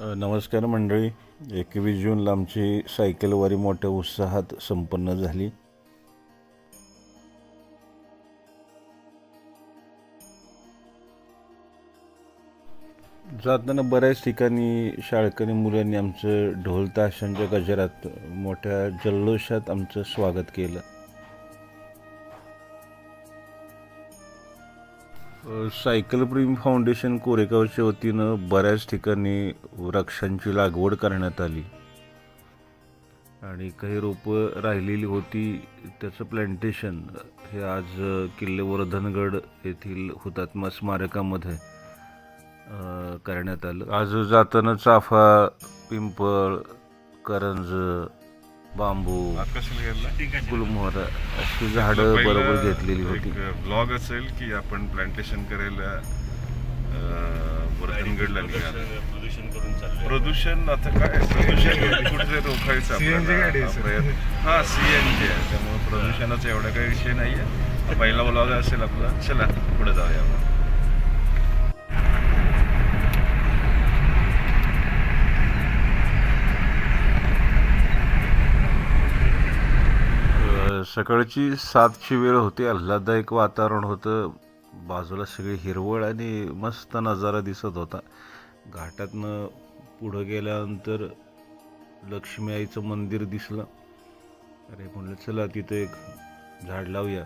नमस्कार मंडळी. एकवीस जूनला आमची सायकलवारी मोठ्या उत्साहात संपन्न झाली. जाताना बऱ्याच ठिकाणी शाळकरी मुलांनी आमचं ढोल ताशांच्या गजरात मोठ्या जल्लोषात आमचं स्वागत केलं. सायकल प्रेमी फाउंडेशन कोरेगावच्या वतीनं बऱ्याच ठिकाणी वृक्षांची लागवड करण्यात आली. आणि काही रोपं राहिलेली होती त्याचं प्लॅन्टेशन हे आज किल्लेवर्धनगड किल्ले वर्धनगड येथील हुतात्मा स्मारकामध्ये करण्यात आलं. आज जाताना चाफा पिंपळ करंज बांबू गुलमोहर अशी झाडं बरोबर घेतलेली होती. ब्लॉग असेल की आपण प्लांटेशन करायला प्रदूषण करून चाललंय? प्रदूषण आता काय? प्रदूषण कुठे रोखायचं हा हा सीएनजी आहे. त्यामुळे प्रदूषणाचा एवढा काही विषय नाहीये. पहिला ब्लॉग असेल आपला. चला पुढे जाऊया आपण. सकाळची सातची वेळ होती. आल्हाददायक वातावरण होतं. बाजूला सगळी हिरवळ आणि मस्त नजारा दिसत होता. घाटातनं पुढं गेल्यानंतर लक्ष्मी आईचं मंदिर दिसलं. अरे म्हणलं चला तिथं एक झाड लावूया.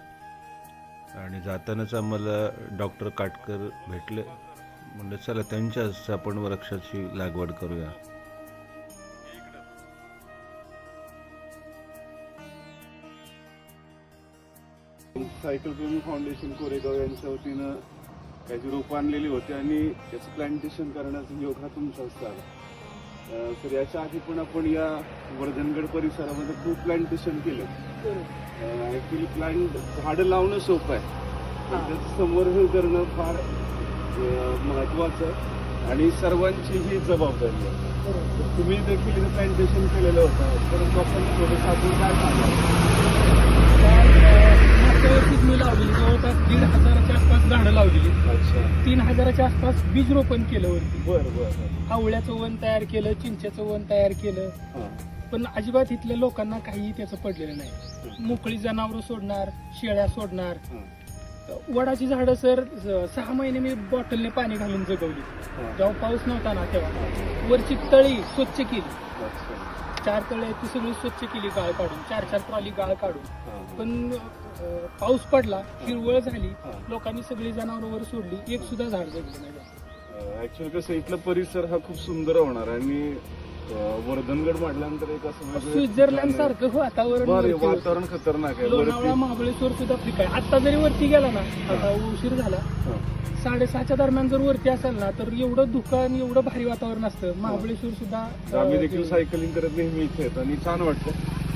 आणि जातानाच आम्हाला डॉक्टर काटकर भेटले. म्हणलं चला त्यांच्याच आपण वृक्षाची लागवड करूया. सायकल प्रेमी फाउंडेशन कोरेगाव यांच्या वतीनं काही रोपं आणलेली होती आणि त्याचं प्लांटेशन करण्याचा योग हा तुमचा आला. तर याच्या आधी पण आपण या वर्धनगड परिसरामध्ये खूप प्लांटेशन केलं. ऍक्च्युली प्लांट झाडं लावणं सोपं आहे. त्याचं संवर्धन करणं फार महत्वाचं आहे. आणि सर्वांची ही जबाबदारी आहे. तुम्ही देखील इथं प्लांटेशन केलेलं होतं. तर लोकांनी थोडंसं आपण काय मागच्या वर्षीच मी लावलेली जवळपास दीड हजाराच्या आसपास झाडं लावलेली. अच्छा. तीन हजाराच्या आसपास बीज रोपण केलं वरती. बरं बरं आवळ्याचं वन तयार केलं चिंचेचं वन तयार केलं. पण अजिबात इथल्या लोकांना काहीही त्याचं पडलेलं नाही. मोकळी जनावरं सोडणार शेळ्या सोडणार. वडाची झाडं सर सहा महिने मी बॉटलने पाणी घालून जगवली. जेव्हा पाऊस नव्हता ना तेव्हा. वरची तळी स्वच्छ केली. चार तळे आहेत ती सगळी स्वच्छ केली गाळ काढून. चार चार ट्रॉली गाळ काढून. पण पाऊस पडला हिरवळ झाली. लोकांनी सगळी जनावरं सोडली. एक सुद्धा झाड जगलं नाही. ऍक्च्युअली कसं इथला परिसर हा खूप सुंदर होणार आणि वर्धनगड म्हटल्यानंतर एक असं वेगळं स्वित्झर्लंड सारखं वातावरण बरं, वरती होतं. वातावरण खतरनाक आहे लोणावळा वरती महाबळेश्वर सुद्धा फ्रिक आहे. आता जरी वरती गेला ना आता उशीर झाला. हां. साडेसहाच्या दरम्यान जर वरती असेल ना तर एवढं आणि एवढं भारी वातावरण असतं. महाबळेश्वर सुद्धा तर आम्ही अं, देखील सायकलिंग करत नेहमी इथे येतो आणि छान वाटतं.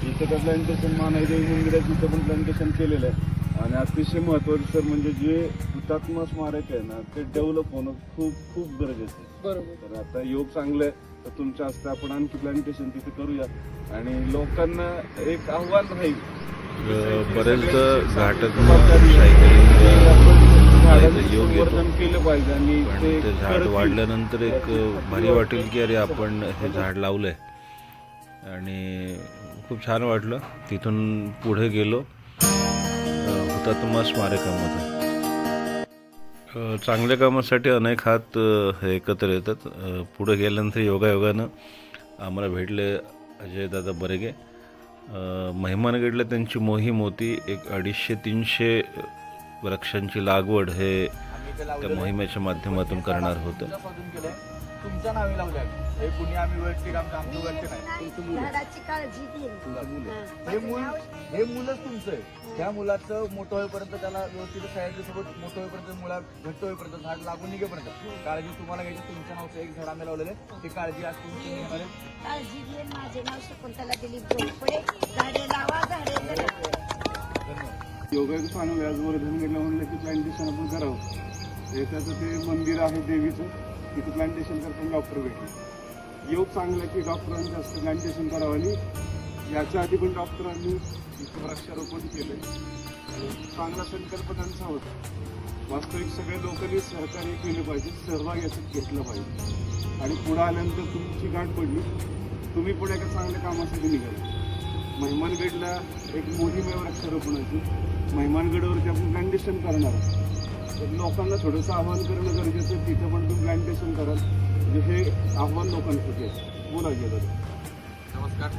इथं तर प्लांटेशन मानाईदेवी मंदिरात इथं पण प्लांटेशन केलेलं आहे. आणि अतिशय महत्वाचं सर म्हणजे जे हुतात्मा स्मारक आहे ना ते डेव्हलप होणं खूप खूप गरजेचं आहे. बरोबर. तर आता योग चांगलं आहे. तर तुमच्या हस्ते आपण आणखी प्लांटेशन तिथे करूया. आणि लोकांना एक आव्हान राहील. अ, बरेचदा घाटात संवर्धन केलं पाहिजे आणि ते झाड. वाढल्यानंतर एक भारी वाटेल की अरे आपण हे झाड लावलंय. आणि खूप छान वाटलं. तिथून पुढे गेलो. हुतात्मा स्मारकामध्ये. चांगल्या कामासाठी अनेक हात हे एकत्र येतात. पुढे गेल्यानंतर योगायोगानं आम्हाला भेटले अजयदादा बरेगे. महिमानगडला त्यांची मोहीम होती एक अडीचशे तीनशे वृक्षांची लागवड हे त्या मोहिमेच्या माध्यमातून करणार होतं. तुमच्या नावे लावलंय हे कुणी आम्ही वैयक्तिक आमचं आमचं वैयक्तिक नाही झाडाची काळजी घेईल हे मूल हे मुलंच तुमचं आहे. त्या मुलाचं मोठं होईपर्यंत त्याला व्यवस्थित सोबत मोठं होईपर्यंत मुला घट्ट होईपर्यंत झाड लागून निघेपर्यंत. काळजी तुम्हाला घ्यायची तुमच्या नावचं एक झाड आम्ही लावलेलं आहे. ती काळजी आज तुमची घेणार आहे. काळजी घेईल माझे नाव शकुंतला दिलीप जोडपडे झाडे लावा झाडे जगवा. योगाचं चांगलं आहे. आज वर्धनगडला म्हणलं की प्लांटेशन आपण करावं. त्याचं ते मंदिर आहे देवीचं. तिथे प्लांटेशन करताना डॉक्टर भेटले. योग चांगला की डॉक्टरांनी जास्त प्लांटेशन करावं आणि याच्या आधी पण डॉक्टरांनी इथं वृक्षारोपण केलं चांगला संकल्प त्यांचा होता. वास्तविक सगळ्या लोकांनी सहकार्य केलं पाहिजे सहभाग याच्यात घेतला पाहिजे. आणि पुढं आल्यानंतर तुमची गाठ पडली तुम्ही पुढे एका चांगल्या कामासाठी निघाला. महिमानगडला एक मोहीम आहे वृक्षारोपणाची. महिमानगडवरती आपण प्लांटेशन करणार तर लोकांना थोडंसं आवाहन करणं गरजेचं आहे तिथं पण तुम्ही प्लांटेशन कराल. म्हणजे हे आव्हान लोकांसाठी आहे. हो बोला गेलं नमस्कार.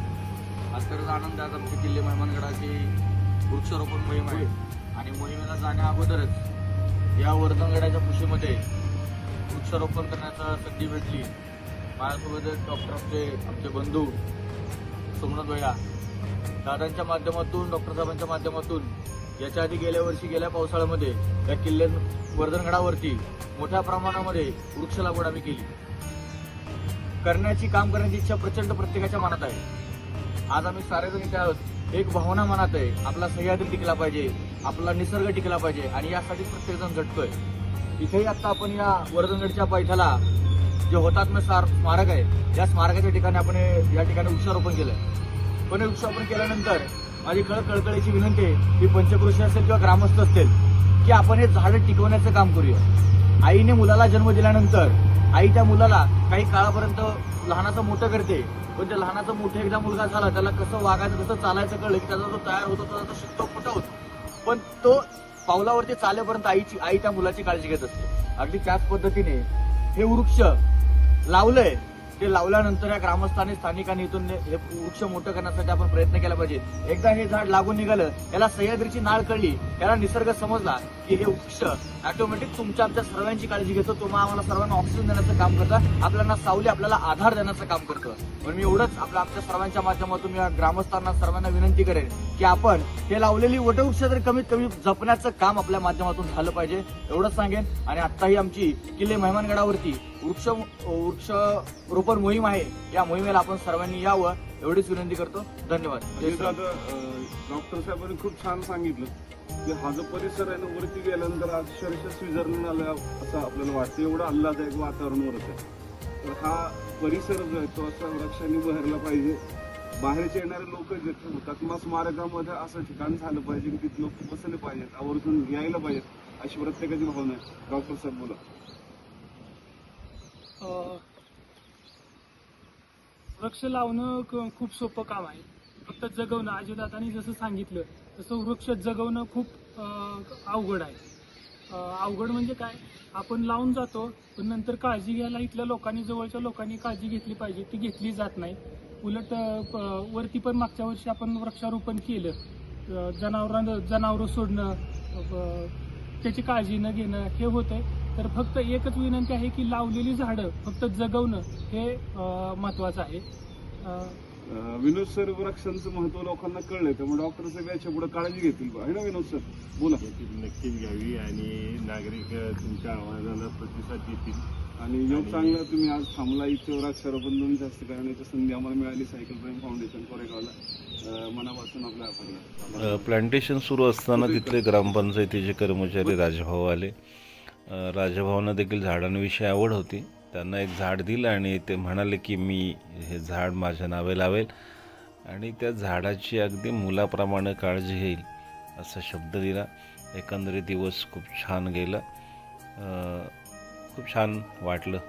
आज आनंद आहे आज किल्ले मेहमानगडाची वृक्षारोपण मोहीम आहे. आणि मोहिमेला जाण्या अगोदरच या वर्धनगडाच्या कुशीमध्ये वृक्षारोपण करण्याचा संधी भेटली. माझ्यासोबत डॉक्टर आमचे आमचे बंधू सोमनाथ भैया. दादांच्या माध्यमातून डॉक्टर साहेबांच्या माध्यमातून याच्या आधी गेल्या वर्षी गेल्या पावसाळ्यामध्ये या किल्ले वर्धनगडावरती मोठ्या प्रमाणामध्ये वृक्ष लागवड आम्ही केली. करण्याची काम करण्याची इच्छा प्रचंड प्रत्येकाच्या मनात आहे. आज आम्ही सारेजण इथे आहोत. एक भावना मनात आहे. आपला सह्याद्री टिकला पाहिजे. आपला निसर्ग टिकला पाहिजे. आणि यासाठी प्रत्येकजण झटतोय. इथेही आता आपण या वर्धनगडच्या पैठ्याला जे होतात्म्य सार स्मारक आहे या स्मारकाच्या ठिकाणी आपण या ठिकाणी वृक्षारोपण केलंय. पण हे वृक्षारोपण केल्यानंतर माझी खळ कळकळीची विनंती आहे की पंचकृषी असेल किंवा ग्रामस्थ असतील की आपण हे झाडं टिकवण्याचं काम करूया. आईने मुलाला जन्म दिल्यानंतर आई त्या मुलाला काही काळापर्यंत लहानाचं मोठं करते पण त्या लहानाचं मोठं एकदा मुलगा झाला त्याला कसं वागायचं कसं चालायचं कळलं की त्याचा जो तयार होतो त्याचा तो शिकतो मोठा होतो. पण तो पावलावरती चालेपर्यंत आईची आई त्या मुलाची काळजी घेत असते. अगदी त्याच पद्धतीने हे वृक्ष लावलंय ते लावल्यानंतर या ग्रामस्थांनी स्थानिकांनी इथून हे वृक्ष मोठं करण्यासाठी आपण प्रयत्न केला पाहिजे. एकदा हे झाड लागून निघालं याला सह्याद्रीची नाळ कळली याला निसर्ग समजला की हे वृक्ष ऑटोमॅटिक तुमच्या आमच्या सर्वांची काळजी घेतो. तुम्हाला आम्हाला सर्वांना ऑक्सिजन देण्याचं काम करतं आपल्याला सावली आपल्याला आधार देण्याचं काम करतं. पण मी एवढंच आपल्या आमच्या सर्वांच्या माध्यमातून या ग्रामस्थांना सर्वांना विनंती करेन की आपण हे लावलेली वटवृक्ष तर कमीत कमी जपण्याचं काम आपल्या माध्यमातून झालं पाहिजे एवढंच सांगेन. आणि आत्ताही आमची किल्ले मेहमानगडावरती वृक्ष वृक्ष रोपण मोहीम आहे. या मोहिमेला आपण सर्वांनी यावं एवढीच विनंती करतो. धन्यवाद. म्हणजे डॉक्टर साहेबांनी खूप छान सांगितलं की हा जो परिसर आहे ना वरती गेल्यानंतर अक्षरशः स्वित्झर्लंड आलं असं आपल्याला वाटतं. एवढं आल्हादायक वातावरण वरत आहे. तर हा परिसर जो आहे तो असा वृक्षांनी बहरला पाहिजे. बाहेरचे येणारे लोक जे हुतात्मा स्मारकामध्ये असं ठिकाण झालं पाहिजे की तिथे लोक बसले पाहिजेत आवर्जून यायला पाहिजेत अशी प्रत्येकाची भावना आहे. डॉक्टर साहेब बोला. वृक्ष लावणं क- खूप सोपं काम आहे. फक्त जगवणं अजितदादांनी जसं सांगितलं तसं वृक्ष जगवणं खूप अवघड आहे. अवघड म्हणजे काय? आपण लावून जातो पण नंतर काळजी घ्यायला इथल्या लोकांनी जवळच्या लोकांनी काळजी घेतली पाहिजे. ती घेतली जात नाही. उलट प- वरती पण मागच्या वर्षी आपण वृक्षारोपण केलं. जनावरां जनावरं सोडणं त्याची काळजी न घेणं हे होतं तर फक्त एकच विनंती आहे की लावलेली झाडं फक्त जगवणं हे महत्वाचं आहे. विनोद सर वृक्षांचं महत्त्व लोकांना कळलंय त्यामुळे डॉक्टर साहेब याच्यापुढे काळजी घेतील आहे ना विनोद सर? बोला. नक्कीच घ्यावी आणि नागरिक तुमच्या आवाजाला प्रतिसाद देतील. आणि योग चांगला तुम्ही आज थांबला इथे वृक्षारोपण दोन जास्त करण्याची संधी आम्हाला मिळाली सायकल प्रेम फाउंडेशन कोरेगावला. मनापासून आपला आभार आहे. प्लांटेशन सुरू असताना तिथले ग्रामपंचायतीचे कर्मचारी राजभाऊ आले. राजभावना देखील झाडांविषयी आवड होती. त्यांना एक झाड दिलं आणि ते म्हणाले की मी हे झाड माझ्या नावे लावेल आणि त्या झाडाची अगदी मुलाप्रमाणे काळजी घेईल असा शब्द दिला. एकंदरीत दिवस खूप छान गेला. खूप छान वाटलं.